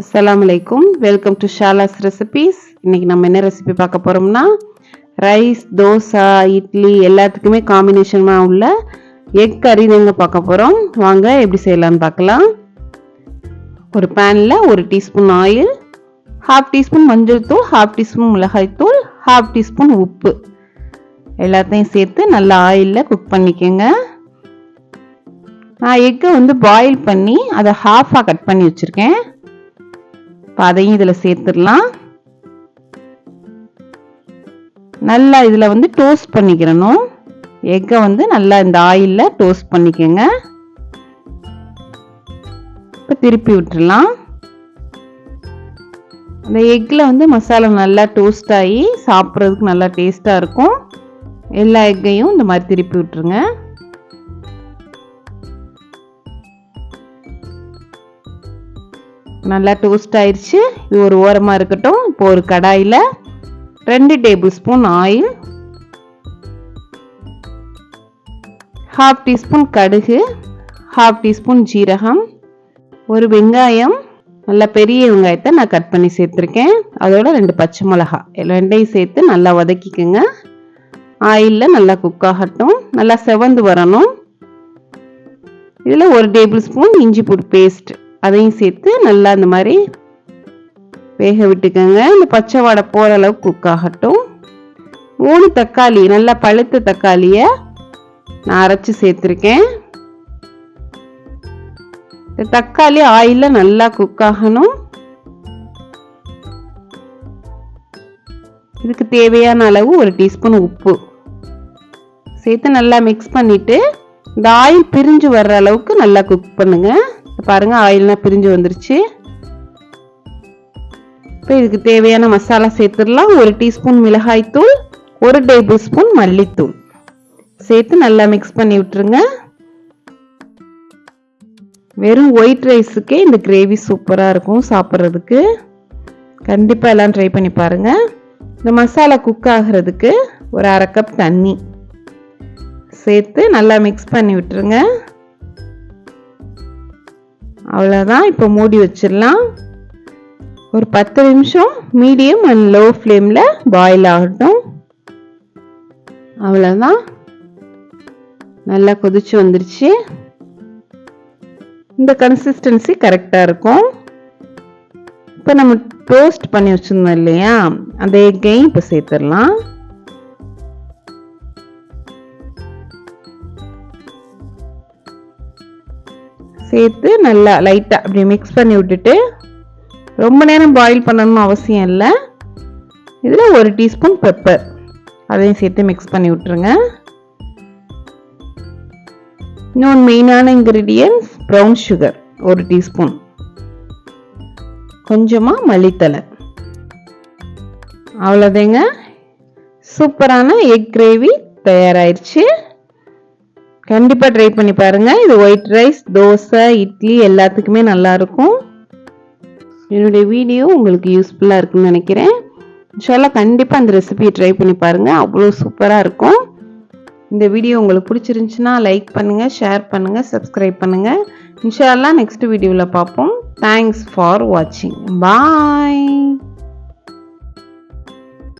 அஸ்ஸலாமு welcome to ஷாலாஸ் recipes இன்னைக்கு நம்ம என்ன ரெசிபி பார்க்க போகிறோம்னா ரைஸ் தோசை இட்லி எல்லாத்துக்குமே காம்பினேஷனாக உள்ள எக் கறி தாங்க பார்க்க போகிறோம் வாங்க எப்படி செய்யலான்னு பார்க்கலாம். ஒரு பேனில் ஒரு டீஸ்பூன் ஆயில் ஹாஃப் டீஸ்பூன் மஞ்சள் தூள் ஹாஃப் டீஸ்பூன் மிளகாய் தூள் ஹாஃப் டீஸ்பூன் உப்பு. எல்லாத்தையும் சேர்த்து நல்லா ஆயிலில் குக் பண்ணிக்கோங்க. நான் எக்கை வந்து பாயில் பண்ணி அதை ஹாஃபாக கட் பண்ணி வச்சுருக்கேன். இப்போ அதையும் இதில் சேர்த்துடலாம். நல்லா இதில் வந்து டோஸ்ட் பண்ணிக்கிறணும் எக்கை வந்து நல்லா இந்த ஆயிலில் டோஸ்ட் பண்ணிக்கோங்க. இப்போ திருப்பி விட்டுடலாம். இந்த எக்கில் வந்து மசாலா நல்லா டோஸ்ட் ஆகி சாப்பிட்றதுக்கு நல்லா டேஸ்ட்டாக இருக்கும். எல்லா எக்கையும் இந்த மாதிரி திருப்பி விட்டுருங்க. நல்லா டோஸ்ட் ஆயிடுச்சு இது ஒரு ஓரமாக இருக்கட்டும். இப்போ ஒரு கடாயில் ரெண்டு tablespoon oil half teaspoon கடுகு ஹாஃப் டீஸ்பூன் ஜீரகம் ஒரு வெங்காயம் நல்ல பெரிய வெங்காயத்தை நான் கட் பண்ணி சேர்த்துருக்கேன். அதோட ரெண்டு பச்சை மிளகா ரெண்டையும் சேர்த்து நல்லா வதக்கிக்கோங்க. ஆயிலில் நல்லா குக் ஆகட்டும். நல்லா செவந்து வரணும். இதில் ஒரு டேபிள் ஸ்பூன் இஞ்சி பூடு பேஸ்ட் அதையும் சேர்த்து நல்லா இந்த மாதிரி வேக விட்டுக்கோங்க. இந்த பச்சை வாடை போகிற அளவுக்கு குக் ஆகட்டும். மூணு தக்காளி நல்லா பழுத்த தக்காளியை நான் அரைச்சி சேர்த்துருக்கேன். இந்த தக்காளி ஆயிலில் நல்லா குக் ஆகணும். இதுக்கு தேவையான அளவு ஒரு டீஸ்பூன் உப்பு. சேர்த்து நல்லா மிக்ஸ் பண்ணிவிட்டு இந்த ஆயில் பிரிஞ்சு வர்ற அளவுக்கு நல்லா குக் பண்ணுங்கள் பாருங்க ஆயில்லாம் பிரிஞ்சு வந்துருச்சு. இப்போ இதுக்கு தேவையான மசாலா சேர்த்துடலாம். ஒரு டீஸ்பூன் மிளகாய்த்தூள் ஒரு டேபிள் ஸ்பூன் மல்லித்தூள். சேர்த்து நல்லா மிக்ஸ் பண்ணி விட்டுருங்க. வெறும் ஒயிட் ரைஸுக்கே இந்த கிரேவி சூப்பராக இருக்கும் சாப்பிட்றதுக்கு. கண்டிப்பாக எல்லாம் ட்ரை பண்ணி பாருங்கள் இந்த மசாலா குக் ஆகிறதுக்கு ஒரு அரை கப் தண்ணி. சேர்த்து நல்லா மிக்ஸ் பண்ணி விட்டுருங்க. அவ்வளோதான் இப்போ மூடி வச்சிடலாம். ஒரு பத்து நிமிஷம் மீடியம் அண்ட் லோ ஃப்ளேமில் பாயில் ஆகட்டும். அவ்வளோதான் நல்லா கொதிச்சு வந்துருச்சு. இந்த கன்சிஸ்டன்சி கரெக்டாக இருக்கும். இப்போ நம்ம டோஸ்ட் பண்ணி வச்சுருந்தோம் இல்லையா? அதே எக்கையும் இப்போ சேர்த்துடலாம். சேர்த்து நல்லா லைட்டாக அப்படி மிக்ஸ் பண்ணி விட்டுட்டு ரொம்ப நேரம் பாயில் பண்ணணும்னு அவசியம் இல்லை. இதில் ஒரு டீஸ்பூன் பெப்பர் அதையும் சேர்த்து மிக்ஸ் பண்ணி விட்டுருங்க. இன்னொன்று மெயினான இன்க்ரீடியன்ஸ் ப்ரௌன் சுகர் ஒரு டீஸ்பூன் கொஞ்சமாக மல்லித்தலை அவ்வளோதேங்க சூப்பரான எக் கிரேவி தயாராகிடுச்சு கண்டிப்பாக ட்ரை பண்ணி பாருங்கள் இது ஒயிட் ரைஸ் தோசை இட்லி எல்லாத்துக்குமே நல்லாயிருக்கும். என்னுடைய வீடியோ உங்களுக்கு யூஸ்ஃபுல்லாக இருக்குன்னு நினைக்கிறேன். இன்ஷால்லாம் கண்டிப்பாக அந்த ரெசிபியை ட்ரை பண்ணி பாருங்கள் அவ்வளோ சூப்பராக இருக்கும். இந்த வீடியோ உங்களுக்கு பிடிச்சிருந்துச்சுன்னா லைக் பண்ணுங்கள் ஷேர் பண்ணுங்கள் சப்ஸ்கிரைப் பண்ணுங்கள் இன்ஷால்லாம் நெக்ஸ்ட் வீடியோவில் பார்ப்போம். தேங்க்ஸ் ஃபார் வாட்சிங் பாய்